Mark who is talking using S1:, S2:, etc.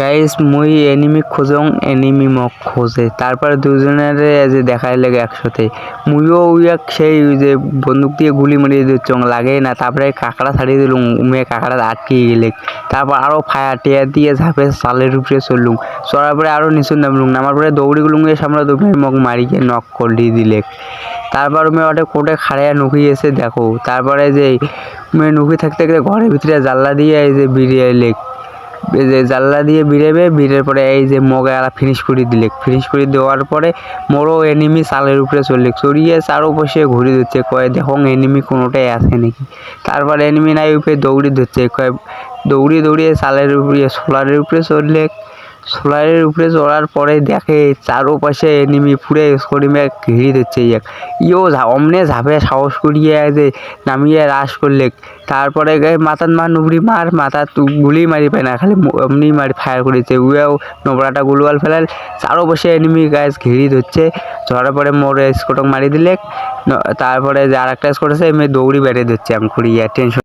S1: Guys মুই enemy খোঁজং enemy mock খোঁজে। তারপরে দুজনের যে দেখাই লাগে একসাথে। মুইও ওই এক সেই যে বন্দুক দিয়ে গুলি মারিয়ে দিচ্ছং লাগে না। তারপরে কাঁকড়া ছাড়িয়ে দিলুম মেয়ে কাঁকড়া আটকে গেলে। তারপর আরও ফায়ার টিয়ার দিয়ে ঝাঁপে সালের উপরে চললুম চড়ার পরে আরও নিচু নামলুম নামার পরে দৌড়ি গুলুম গিয়ে সামনে দুপুরে মগ মারিকে নক করলি দিলে। তারপর মেয়ে ওটা কোটে খাড়াইয়া নুকি এসে দেখো। তারপরে যে মেয়ে নুকি থাকতে থাকতে ঘরের ভিতরে জানলা দিয়ে এই যে বেরিয়ে এলে যে জানলা দিয়ে বিড়েবে, বিড়ের পরে এই যে মগালা ফিনিশ করে দিলে। ফিনিশ করে দেওয়ার পরে মোরও এনিমি চালের উপরে চললে চড়িয়ে চারো বসে ঘুরে দিচ্ছে কয়ে দেখো এনিমি কোনোটাই আছে নাকি? তারপর এনিমি নাই, উপরে দৌড়ি ধরছে, কয়ে দৌড়িয়ে দৌড়িয়ে চালের উপরে সোলারের উপরে চললে সোলারের উপরে চড়ার পরে দেখে চারোপাশে এনিমি পুরে স্কোরিমে ঘিরে দিচ্ছে এক। ইও অমনে ঝাঁপে সাহস করিয়ে যে নামিয়ে রাস করলে। তারপরে গায়ে মাথার মার নুবড়ি মার মাথা গুলি মারি পায় না, খালি ম- এমনি মারি ফায়ার করেছে। উয়েও নোবরাটা গুলওয়াল ফেলাল চারো বসে এনিমি গাছ ঘিরি ধরছে। ধরার পরে মোর স্কোটক মারি দিলে তারপরে যে আর একটা স্কোট আছে, এমনি দৌড়ি বেড়ে দিচ্ছে আমি খুঁড়িয়ে টেনশন